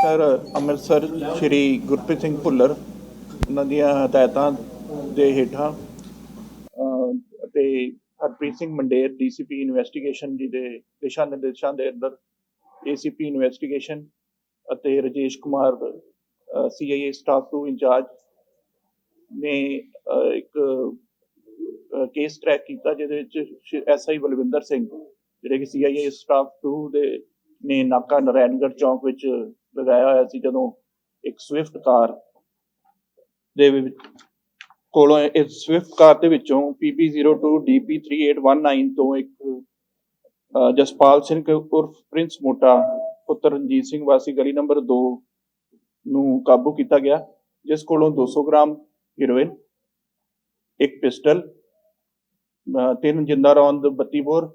Sir, Amritsar Shri Gurpreet Singh Bhullar, ਉਹਨਾਂ ਦੀਆਂ ਹਦਾਇਤਾਂ ਦੇ ਹੇਠਾਂ ਅਤੇ ਹਰਪ੍ਰੀਤ ਸਿੰਘ ਮੰਡੇਰ, ਡੀਸੀਪੀ ਇਨਵੈਸਟੀਗੇਸ਼ਨ ਜੀ ਦੇ ਦਿਸ਼ਾ ਨਿਰਦੇਸ਼ਾਂ ਦੇ ਅੰਦਰ ਏਸੀਪੀ ਇਨਵੈਸਟੀਗੇਸ਼ਨ ਅਤੇ Rajesh Kumar CIA staff two incharge ਨੇ ਇੱਕ ਕੇਸ ਟਰੈਕ ਕੀਤਾ ਜਿਹਦੇ ਵਿੱਚ ਐਸਆਈ ਬਲਵਿੰਦਰ ਸਿੰਘ, ਜਿਹੜੇ ਕਿ ਸੀਆਈਏ ਸਟਾਫ 2 ਦੇ ਨੇ ਨਾਕਾ ਨਰੈਣਗੜ੍ਹ ਚੌਂਕ ਵਿੱਚ ਲਗਾਇਆ ਹੋਇਆ ਸੀ ਜਦੋਂ ਇੱਕ ਸਵਿਫਟ ਕਾਰ ਦੇ ਕੋਲੋਂ ਇਸ ਸਵਿਫਟ ਕਾਰ ਦੇ ਵਿੱਚੋਂ PB02 DP3819 ਤੋਂ ਇੱਕ ਜਸਪਾਲ ਸਿੰਘ ਉਰਫ ਪ੍ਰਿੰਸ ਮੋਟਾ ਪੁੱਤਰ ਰਣਜੀਤ ਸਿੰਘ ਵਾਸੀ ਗਲੀ ਨੰਬਰ 2 ਨੂੰ ਕਾਬੂ ਕੀਤਾ ਗਿਆ, ਜਿਸ ਕੋਲੋਂ 200 ਗ੍ਰਾਮ ਹੀਰੋਇਨ ਇੱਕ ਪਿਸਟਲ ਤਿੰਨ ਜਿੰਦਾ ਰੌਂਦ 32 ਬੋਰ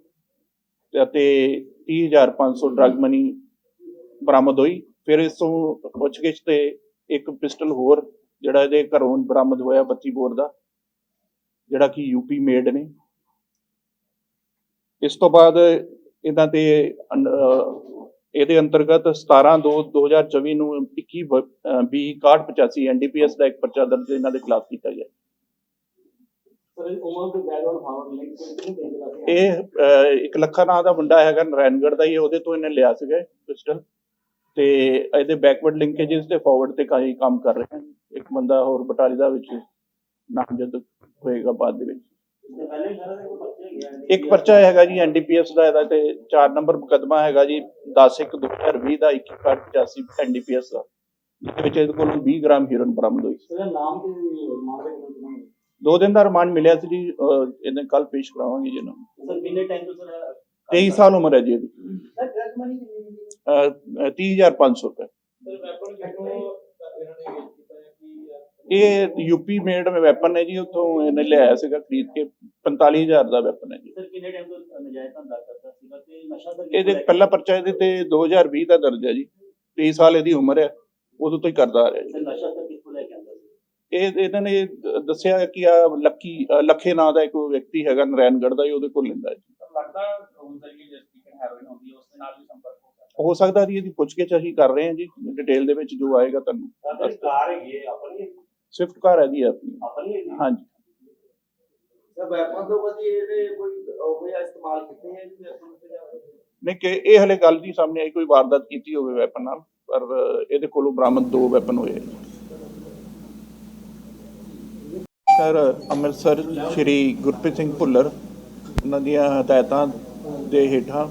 ਅਤੇ 30500 ਡਰਗ ਮਨੀ ਬਰਾਮਦ ਹੋਈ। ਫਿਰ ਇਸ ਤੋਂ ਪੁੱਛਗਿੱਛ ਤੇ ਇੱਕ ਪਿਸਟਲ ਹੋਰ ਜਿਹੜਾ ਇਹਦੇ ਘਰੋਂ ਬਰਾਮਦ ਹੋਇਆ 32 ਬੋਰ ਦਾ ਜਿਹੜਾ ਕਿ ਯੂਪੀ ਮੇਡ ਨੇ। ਇਸ ਤੋਂ ਬਾਅਦ ਇਹਨਾਂ ਤੇ ਇਹਦੇ ਅੰਤਰਗਤ 17 2 2024 ਨੂੰ 21 ਬ- ਅਹ 20 6185 ਐਨਡੀਪੀਐਸ ਦਾ ਇੱਕ ਪਰਚਾ ਦਰਜ ਇਹਨਾਂ ਦੇ ਖਿਲਾਫ ਕੀਤਾ ਗਿਆ। ਇਹ ਇੱਕ ਲੱਖਾ ਨਾਂ ਦਾ ਮੁੰਡਾ ਹੈਗਾ ਨਰੈਣਗੜ੍ਹ ਦਾ ਹੈ, ਉਹਦੇ ਤੋਂ ਇਹਨੇ ਲਿਆ ਸੀਗਾ ਪਿਸਟਲ। ਤੇ ਇਹਦੇ ਬੈਕਵਰਡ ਲਿੰਕੇजेस ਤੇ ਫਾਰਵਰਡ ਤੇ ਕਾਫੀ ਕੰਮ ਕਰ ਰਹੇ ਹਨ। ਇੱਕ ਬੰਦਾ ਹੋਰ ਬਟਾਲੀ ਦਾ ਵਿੱਚ ਨਾਮਜ਼ਦ ਹੋਏਗਾ ਬਾਅਦ ਦੇ ਵਿੱਚ। ਕੋਈ ਇੱਕ ਪਰਚਾ ਹੈਗਾ ਜੀ ਐਨਡੀਪੀਐਸ ਦਾ ਇਹਦਾ ਤੇ 4 ਨੰਬਰ ਮੁਕੱਦਮਾ ਹੈਗਾ ਜੀ 10 1 2020 ਦਾ 2185 ਐਨਡੀਪੀਐਸ ਦਾ ਜਿਹਦੇ ਵਿੱਚ ਇਹਦੇ ਕੋਲ 20 ਗ੍ਰਾਮ ਹੀਰੋਇਨ ਬਰਾਮਦ ਹੋਈ। ਨਾਮ ਨੂੰ ਦੋ ਦਿਨ ਦਾ ਰਿਮਾਂਡ ਮਿਲਿਆ ਸੀ ਜੀ ਇਹਨੇ ਕੱਲ ਪੇਸ਼ ਕਰਾਵਾਂਗੇ ਜੀ ਇਹਨੂੰ। ਸਰ ਕਿੰਨੇ ਟਾਈਮ ਤੋਂ ਸਰ 23 ਸਾਲ ਉਮਰ ਹੈ ਜੀ ਇਹਦੀ। ਸਰ ਡਰਗ ਮਨੀ ਕਿੰਨੀ ਮਿਲੀ ਅਹ, ਅਹ, 30500 ਰੁਪਏ ਸਰ ਵੈਪਨ ਕਿੱਥੋਂ ਇਹਨਾਂ ਨੇ ਵੇਚ ਕੀਤਾ ਹੈ ਕਿ ਇਹ ਯੂਪੀ ਮੇਡ ਵੈਪਨ ਹੈ ਜੀ ਉੱਥੋਂ ਇਹਨੇ ਲਿਆਇਆ ਸੀਗਾ ਖਰੀਦ ਕੇ 45000 ਦਾ ਵੈਪਨ ਹੈ ਜੀ। ਸਰ ਕਿੰਨੇ ਟਾਈਮ ਤੋਂ ਨਜਾਇਜ਼ ਧੰਦਾ ਕਰਦਾ ਸੀਗਾ ਤੇ ਨਸ਼ਾ ਸਰ ਇਹਦੇ ਪਹਿਲਾ ਪਰਚਾ ਇਹਦੇ ਤੇ 2020 ਦਾ ਦਰਜ ਹੈ ਜੀ। 23 ਸਾਲ ਇਹਦੀ ਉਮਰ ਹੈ ਉਦੋਂ ਤੋਂ ਹੀ ਕਰਦਾ ਆ ਰਿਹਾ ਜੀ। ਸਰ ਨਸ਼ਾ ਸਰ ਕਿੱਥੋਂ ਲੈ ਕੇ ਆਉਂਦਾ ਸੀ? ਇਹ ਇਹਨਾਂ ਨੇ ਦੱਸਿਆ ਕਿ ਆ ਲੱਕੀ ਲੱਖੇ ਨਾਂ ਦਾ ਇੱਕ ਵਿਅਕਤੀ ਹੈਗਾ ਨਰੈਣਗੜ੍ਹ ਦਾ ਹੀ ਉਹਦੇ ਕੋਲ ਲੈਂਦਾ ਹੈ ਜੀ। ਲੱਗਦਾ ਰੂਲ ਤਰੀਕੇ ਜਿਸ ਤਰੀਕੇ ਹੈਰੋਇਨ ਹੁੰਦੀ ਹੈ ਉਸ ਦੇ ਨਾਲ ਵੀ ਸੰਪਰਕ ਹੋ ਸਕਦਾ ਜੀ ਇਹਦੀ ਪੁੱਛਗਿੱਛ ਅਸੀਂ ਕਰ ਰਹੇ ਹਾਂ ਜੀ ਡਿਟੇਲ ਦੇ ਵਿੱਚ ਜੋ ਆਏਗਾ ਤੁਹਾਨੂੰ ਕਾਰ ਹੈਗੀ ਹੈ ਆਪਣੀ ਸਵਿਫਟ ਕਾਰ ਹੈ ਜੀ ਆਪਣੀ। ਹਾਂਜੀ। ਸਰ ਵੈਪਨ ਤੋਂ ਬਾਅਦ ਇਹਦੇ ਕੋਈ ਉਹ ਇਸਤੇਮਾਲ ਕੀਤੇ ਹੈ ਜੀ ਵੈਪਨ ਤੇ ਨਹੀਂ ਕਿ ਇਹ ਹਲੇ ਗੱਲ ਨਹੀਂ ਸਾਹਮਣੇ ਆਈ ਕੋਈ ਵਾਰਦਾਤ ਕੀਤੀ ਹੋਵੇ ਵੈਪਨ ਨਾਲ ਪਰ ਇਹਦੇ ਕੋਲੋਂ ਬਰਾਮਦ ਦੋ ਵੈਪਨ ਹੋਏ ਸਰ ਅੰਮ੍ਰਿਤਸਰ ਸ਼੍ਰੀ ਗੁਰਪ੍ਰੀਤ ਸਿੰਘ ਭੁੱਲਰ ਉਹਨਾਂ ਦੀਆਂ ਹਦਾਇਤਾਂ ਦੇ ਹੇਠਾਂ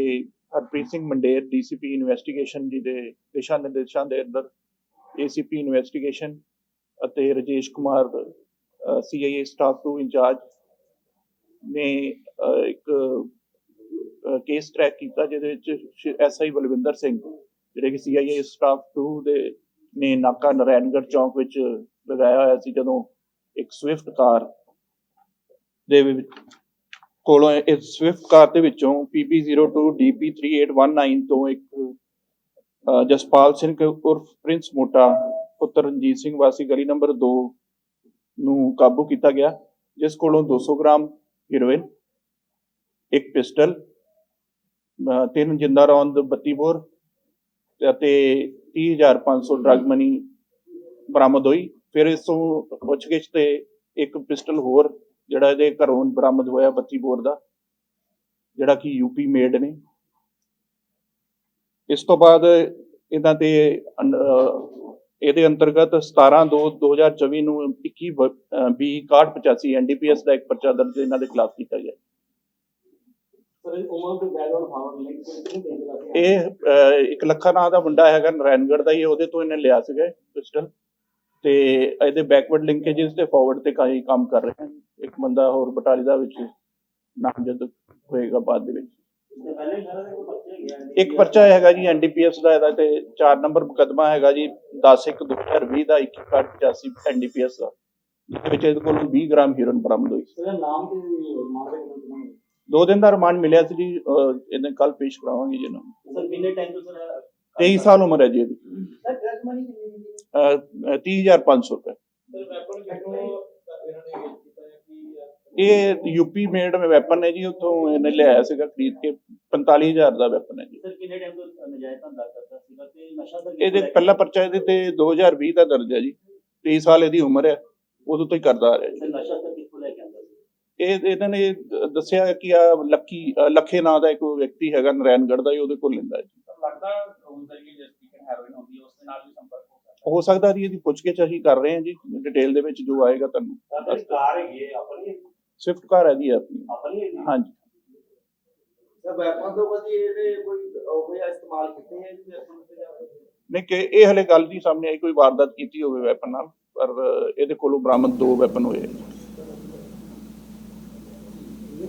ਅਤੇ ਹਰਪ੍ਰੀਤ ਸਿੰਘ ਮੰਡੇਰ, ਡੀਸੀਪੀ ਇਨਵੈਸਟੀਗੇਸ਼ਨ ਜੀ ਦੇ ਦਿਸ਼ਾ ਨਿਰਦੇਸ਼ਾਂ ਦੇ ਅੰਦਰ ਏਸੀਪੀ ਇਨਵੈਸਟੀਗੇਸ਼ਨ ਅਤੇ Rajesh Kumar CIA staff 2 incharge ਨੇ ਇੱਕ ਕੇਸ ਟਰੈਕ ਕੀਤਾ, ਜਿਹਦੇ ਵਿੱਚ ਐਸਆਈ ਬਲਵਿੰਦਰ ਸਿੰਘ, ਜਿਹੜੇ ਕਿ ਸੀਆਈਏ ਸਟਾਫ 2 ਦੇ ਨੇ ਨਾਕਾ ਨਰੈਣਗੜ੍ਹ ਚੌਂਕ ਵਿੱਚ ਲਗਾਇਆ ਹੋਇਆ ਸੀ, ਜਦੋਂ ਇੱਕ ਸਵਿਫਟ ਕਾਰ ਦੇ ਵਿੱਚ ਕੋਲੋਂ ਇਸ ਸਵਿਫਟ ਕਾਰ ਦੇ ਵਿੱਚੋਂ PB02 DP3819 ਤੋਂ ਇੱਕ ਜਸਪਾਲ ਸਿੰਘ ਉਰਫ ਪ੍ਰਿੰਸ ਮੋਟਾ, ਪੁੱਤਰ ਰਣਜੀਤ ਸਿੰਘ ਵਾਸੀ ਗਲੀ ਨੰਬਰ 2 ਨੂੰ ਕਾਬੂ ਕੀਤਾ ਗਿਆ, ਜਿਸ ਕੋਲੋਂ 200 ਗ੍ਰਾਮ ਹੀਰੋਇਨ ਇੱਕ ਪਿਸਟਲ ਤਿੰਨ ਜਿੰਦਾ ਰੌਂਦ 32 ਬੋਰ ਅਤੇ 30500 ਡਰਗ ਮਨੀ ਬਰਾਮਦ ਹੋਈ। ਫਿਰ ਇਸ ਤੋਂ ਪੁੱਛਗਿੱਛ ਤੇ ਇੱਕ ਪਿਸਟਲ ਹੋਰ ਜਿਹੜਾ ਇਹਦੇ ਘਰੋਂ ਬਰਾਮਦ ਹੋਇਆ 32 ਬੋਰ ਦਾ ਜਿਹੜਾ ਕਿ ਯੂਪੀ ਮੇਡ ਨੇ। ਇਸ ਤੋਂ ਬਾਅਦ ਇਹਨਾਂ ਤੇ ਇਹਦੇ ਅੰਤਰਗਤ 17 2 2024 ਨੂੰ 21 ਬ- ਅਹ, 20 6185 ਐਨਡੀਪੀਐਸ ਦਾ ਇੱਕ ਪਰਚਾ ਦਰਜ ਇਹਨਾਂ ਦੇ ਖਿਲਾਫ ਕੀਤਾ ਗਿਆ। ਇਹ ਇੱਕ ਲੱਖਾ ਨਾਂ ਦਾ ਮੁੰਡਾ ਹੈਗਾ ਨਰੈਣਗੜ੍ਹ ਦਾ ਹੀ ਹੈ, ਉਹਦੇ ਤੋਂ ਇਹਨੇ ਲਿਆ ਸੀਗਾ ਪਿਸਟਲ ਤੇ ਇਹਦੇ ਬੈਕਵਰਡ ਲਿੰਕੇजेस ਤੇ ਫਾਰਵਰਡ ਤੇ ਕਾਫੀ ਕੰਮ ਕਰ ਰਹੇ ਹਨ। ਇੱਕ ਬੰਦਾ ਹੋਰ ਬਟਾਲੀ ਦਾ ਵਿੱਚ ਨਾਮਜ਼ਦ ਹੋਏਗਾ ਬਾਅਦ ਦੇ ਵਿੱਚ। ਕੋਈ ਇੱਕ ਪਰਚਾ ਹੈਗਾ ਜੀ ਐਨਡੀਪੀਐਸ ਦਾ ਇਹਦਾ ਤੇ 4 ਨੰਬਰ ਮੁਕੱਦਮਾ ਹੈਗਾ ਜੀ 10 1 2020 ਦਾ 2185 ਐਨਡੀਪੀਐਸ ਦਾ ਜਿਹਦੇ ਵਿੱਚ ਇਹਦੇ ਕੋਲ 20 ਗ੍ਰਾਮ ਹੀਰੋਇਨ ਬਰਾਮਦ ਹੋਈ। ਸਰ ਨਾਮ ਨੂੰ ਦੋ ਦਿਨ ਦਾ ਰਿਮਾਂਡ ਮਿਲਿਆ ਸੀ ਜੀ ਇਹਨੇ ਕੱਲ ਪੇਸ਼ ਕਰਾਵਾਂਗੇ ਜੀ ਇਹਨੂੰ। ਸਰ ਕਿੰਨੇ ਟਾਈਮ ਤੋਂ ਸਰ 23 ਸਾਲ ਉਮਰ ਹੈ ਜੀ ਇਹਦੀ। ਸਰ ਡਰਗ ਮਨੀ ਕਿੰਨੀ 30500 ਰੁਪਏ ਸਰ ਵੈਪਨ ਕਿੱਥੋਂ ਇਹਨਾਂ ਨੇ ਵੇਚ ਕੀਤਾ ਹੈ ਕਿ ਇਹ ਯੂਪੀ ਮੇਡ ਵੈਪਨ ਹੈ ਜੀ ਉੱਥੋਂ ਇਹਨੇ ਲਿਆਇਆ ਸੀਗਾ ਖਰੀਦ ਕੇ 45000 ਦਾ ਵੈਪਨ ਹੈ ਜੀ। ਸਰ ਕਿੰਨੇ ਟਾਈਮ ਤੋਂ ਨਜਾਇਜ਼ ਧੰਦਾ ਕਰਦਾ ਸੀਗਾ ਤੇ ਨਸ਼ਾ ਸਰ ਇਹਦੇ ਪਹਿਲਾ ਪਰਚਾ ਇਹਦੇ ਤੇ 2020 ਦਾ ਦਰਜ ਹੈ ਜੀ। 23 ਸਾਲ ਇਹਦੀ ਉਮਰ ਹੈ ਉਦੋਂ ਤੋਂ ਹੀ ਕਰਦਾ ਆ ਰਿਹਾ ਜੀ। ਸਰ ਨਸ਼ਾ ਸਰ ਕਿੱਥੋਂ ਲੈ ਕੇ ਆਉਂਦਾ ਸੀ? ਇਹ ਇਹਨਾਂ ਨੇ ਦੱਸਿਆ ਕਿ ਆ ਲੱਕੀ ਲੱਖੇ ਨਾਂ ਦਾ ਇੱਕ ਵਿਅਕਤੀ ਹੈਗਾ ਨਰੈਣਗੜ੍ਹ ਦਾ ਹੀ ਉਹਦੇ ਕੋਲ ਲੈਂਦਾ ਹੈ ਜੀ। ਲੱਗਦਾ ਹੁਣ ਤਰੀਕੇ ਜਿਸ ਤਰੀਕੇ ਹੈਰੋਇਨ ਹੁੰਦੀ ਹੈ ਉਸ ਦੇ ਨਾਲ ਵੀ ਸੰਪਰਕ ਹੋ ਸਕਦਾ ਜੀ ਇਹਦੀ ਪੁੱਛਗਿੱਛ ਅਸੀਂ ਕਰ ਰਹੇ ਹਾਂ ਜੀ ਡਿਟੇਲ ਦੇ ਵਿੱਚ ਜੋ ਆਏਗਾ ਤੁਹਾਨੂੰ ਕਾਰ ਹੈਗੀ ਹੈ ਆਪਣੀ ਸਵਿਫਟ ਕਾਰ ਹੈ ਜੀ ਆਪਣੀ। ਆਪਣੀ ਹਾਂਜੀ। ਸਰ ਵੈਪਨ ਤੋਂ ਵਧੀ ਇਹਦੇ ਕੋਈ ਉਹ ਜਿਹਾ ਇਸਤੇਮਾਲ ਕੀਤੇ ਹੈ ਜੀ ਵੈਪਨ ਤੇ ਜਾਂ ਨਹੀਂ ਕਿ ਇਹ ਹਲੇ ਗੱਲ ਨਹੀਂ ਸਾਹਮਣੇ ਆਈ ਕੋਈ ਵਾਰਦਾਤ ਕੀਤੀ ਹੋਵੇ ਵੈਪਨ ਨਾਲ ਪਰ ਇਹਦੇ ਕੋਲੋਂ ਬਰਾਮਦ ਦੋ ਵੈਪਨ ਹੋਏ।